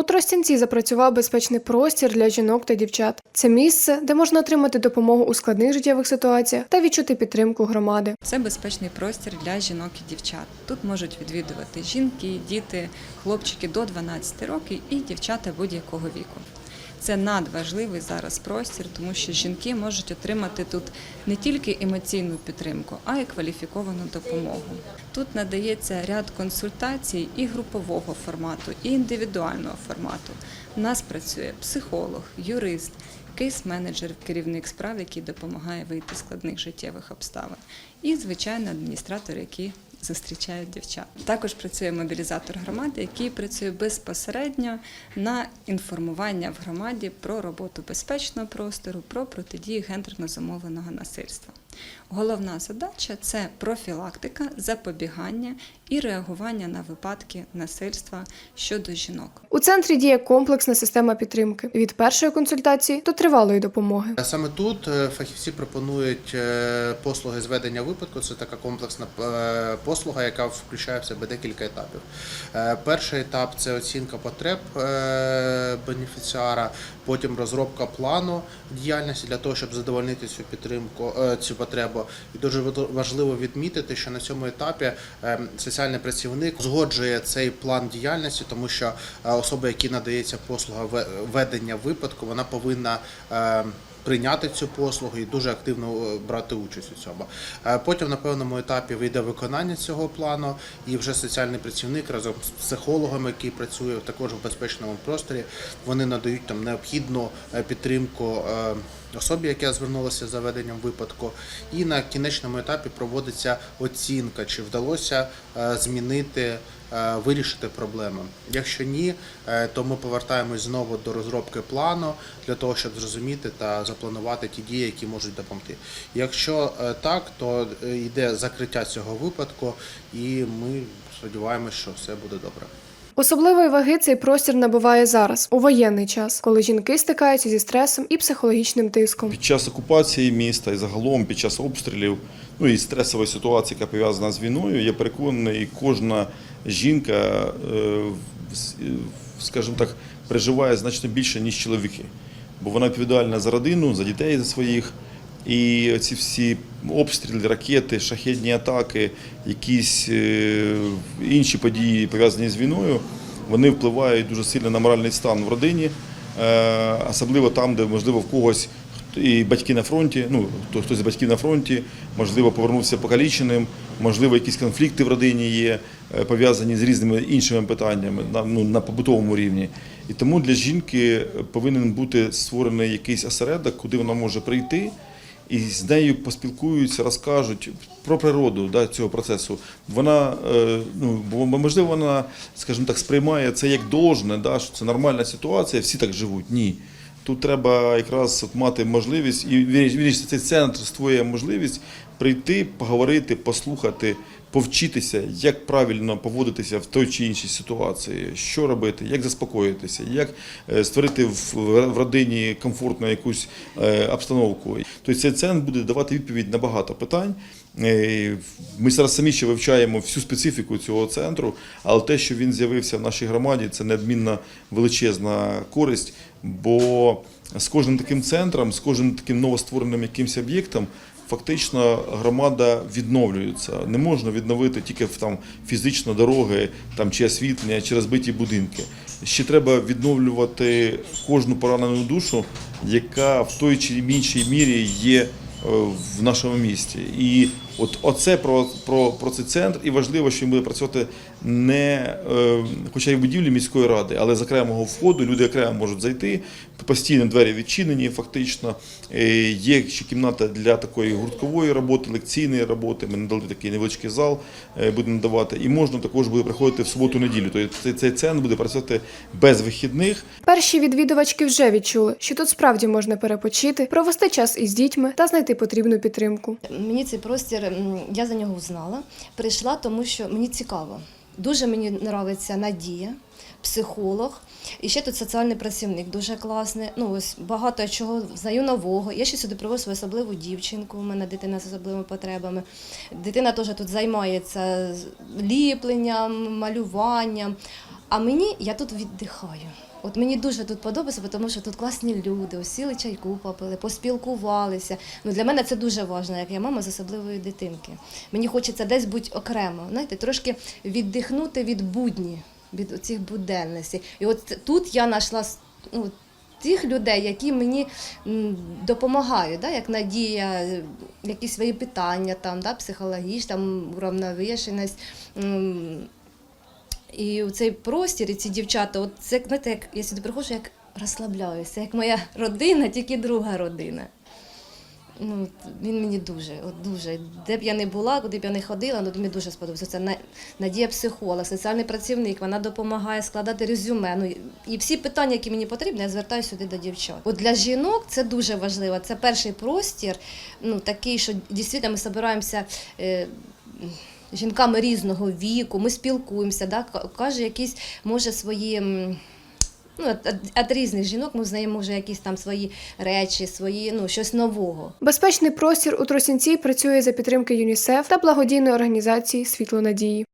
У Тростянці запрацював безпечний простір для жінок та дівчат. Це місце, де можна отримати допомогу у складних життєвих ситуаціях та відчути підтримку громади. Це безпечний простір для жінок і дівчат. Тут можуть відвідувати жінки, діти, хлопчики до 12 років і дівчата будь-якого віку. Це надважливий зараз простір, тому що жінки можуть отримати тут не тільки емоційну підтримку, а й кваліфіковану допомогу. Тут надається ряд консультацій і групового формату, і індивідуального формату. У нас працює психолог, юрист, кейс-менеджер, керівник справ, який допомагає вийти з складних життєвих обставин, і звичайно адміністратор, який зустрічають дівчат. Також працює мобілізатор громади, який працює безпосередньо на інформування в громаді про роботу безпечного простору, про протидію гендерно замовленого насильства. Головна задача це профілактика, запобігання і реагування на випадки насильства щодо жінок. У центрі діє комплексна система підтримки від першої консультації до тривалої допомоги. Саме тут е, фахівці пропонують е, послуги зведення випадку. Це така комплексна е, послуга, яка включає в себе декілька етапів. Перший етап це оцінка потреб бенефіціара, потім розробка плану діяльності для того, щоб задовольнити цю підтримку, цю потребу. І дуже важливо відмітити, що на цьому етапі е, соціальний працівник згоджує цей план діяльності, тому що е, особа, якій надається послуга ве- ведення випадку, вона повинна е, прийняти цю послугу і дуже активно е, брати участь у цьому. Е, Потім на певному етапі вийде виконання цього плану, і вже соціальний працівник разом з психологом, який працює також в безпечному просторі, вони надають там необхідну е, підтримку. Особі, яка звернулася за веденням випадку, і на кінечному етапі проводиться оцінка, чи вдалося змінити, вирішити проблему. Якщо ні, е, то ми повертаємось знову до розробки плану для того, щоб зрозуміти та запланувати ті дії, які можуть допомогти. Якщо е, так, то е, йде закриття цього випадку, і ми сподіваємося, що все буде добре. Особливої ваги цей простір набуває зараз, у воєнний час, коли жінки стикаються зі стресом і психологічним тиском. Під час окупації міста і загалом під час обстрілів, ну і стресової ситуації, яка пов'язана з війною, я переконаний, кожна жінка, е, е, скажімо так, переживає значно більше, ніж чоловіки. Бо вона відповідальна за родину, за дітей за своїх. І ці всі обстріли, ракети, шахедні атаки, якісь е, інші події пов'язані з війною, вони впливають дуже сильно на моральний стан в родині, е, особливо там, де можливо в когось і батьки на фронті, ну хто- хтось з батьків на фронті, можливо, повернувся покаліченим, можливо, якісь конфлікти в родині є, е, пов'язані з різними іншими питаннями на, ну, на побутовому рівні. І тому для жінки повинен бути створений якийсь осередок, куди вона може прийти. І з нею поспілкуються, розкажуть про природу да, цього процесу. Вона, е, ну, можливо, вона, скажімо так, сприймає це як должне, да, що це нормальна ситуація, всі так живуть. Ні. Тут треба якраз от мати можливість, і вірніше, цей центр створює можливість прийти, поговорити, послухати, повчитися, як правильно поводитися в той чи іншій ситуації, що робити, як заспокоїтися, як е, створити в в родині комфортну якусь е, обстановку. Тобто цей центр буде давати відповідь на багато питань. Е, Ми зараз самі ще вивчаємо всю специфіку цього центру, але те, що він з'явився в нашій громаді, це неодмінна величезна користь, бо з кожним таким центром, з кожним таким новоствореним якимось об'єктом фактично громада відновлюється. Не можна відновити тільки там фізично дороги, там чи освітлення, чи розбиті будинки. Ще треба відновлювати кожну поранену душу, яка в той чи іншій мірі є в нашому місті. І от оце про, про, про цей центр, і важливо, що він буде працювати не е, хоча й в будівлі міської ради, але з окремого входу люди окремо можуть зайти. Постійно двері відчинені, фактично. Е, Є ще кімната для такої гурткової роботи, лекційної роботи. Ми надали такий невеличкий зал, е, будемо надавати. І можна також буде приходити в суботу-неділю. Тобто цей- цей центр буде працювати без вихідних. Перші відвідувачки вже відчули, що тут справді можна перепочити, провести час із дітьми та знайти потрібну підтримку. Мені цей простір, я за нього узнала. Прийшла, тому що мені цікаво. Дуже мені подобається Надія, психолог. І ще тут соціальний працівник, дуже класний. Ну, ось багато чого знаю нового. Я ще сюди привожу особливу дівчинку. У мене дитина з особливими потребами. Дитина теж тут займається ліпленням, малюванням. А мені я тут віддихаю. От мені дуже тут подобається, тому що тут класні люди, ось сіли чайку попили, поспілкувалися. Ну для мене це дуже важливо, як я мама з особливої дитинки. Мені хочеться десь бути окремо, знаєте, трошки віддихнути від будні, від цих буденностей. І от тут я знайшла ну, тих людей, які мені допомагають, да, як надія, якісь свої питання, там, да, психологічні, там, уравновішеність. І у цей простір, і ці дівчата, от це знаєте, як я сюди приходжу, як розслабляюся, як моя родина, тільки друга родина. Ну, він мені дуже, от дуже. Де б я не була, куди б я не ходила, ну, мені дуже сподобається. Це Надія психолог, соціальний працівник, вона допомагає складати резюме. Ну, і всі питання, які мені потрібні, я звертаюся сюди до дівчат. От для жінок це дуже важливо. Це перший простір, ну, такий, що дійсно ми збираємося. Е, жінками різного віку, ми спілкуємося, да? каже якісь, може, свої. Ну, от різних жінок ми знаємо вже якісь там свої речі, свої, ну, щось нового. Безпечний простір у Тросінці працює за підтримки ЮНІСЕФ та благодійної організації Світло надії.